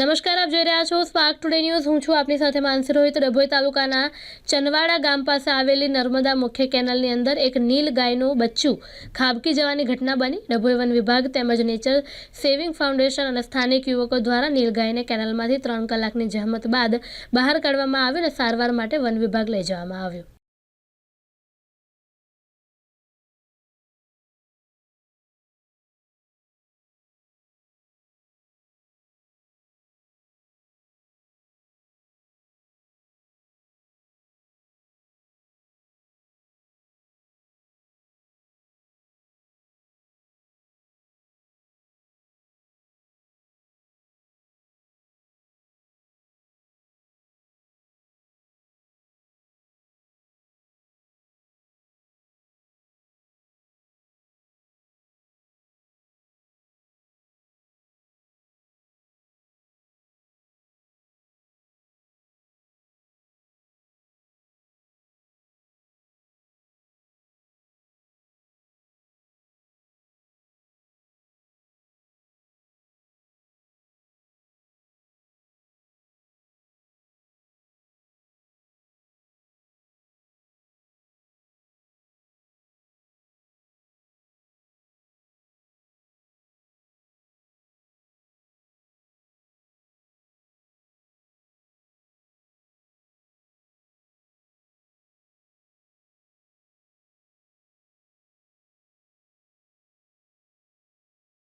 નમસ્કાર, આપ જોઈ રહ્યા છો સ્પાર્ક ટુડે ન્યૂઝ. હું છું આપની સાથે માનસી રોહિત. ડભોઈ તાલુકાના ચનવાડા ગામ પાસે આવેલી નર્મદા મુખ્ય કેનાલની અંદર એક નીલ ગાયનું બચ્ચું ખાબકી જવાની ઘટના બની. ડભોઈ વન વિભાગ તેમજ નેચર સેવિંગ ફાઉન્ડેશન અને સ્થાનિક યુવકો દ્વારા નીલ ગાયને કેનાલમાંથી ત્રણ કલાકની જહેમત બાદ બહાર કાઢવામાં આવ્યું અને સારવાર માટે વન વિભાગ લઈ જવામાં આવ્યું.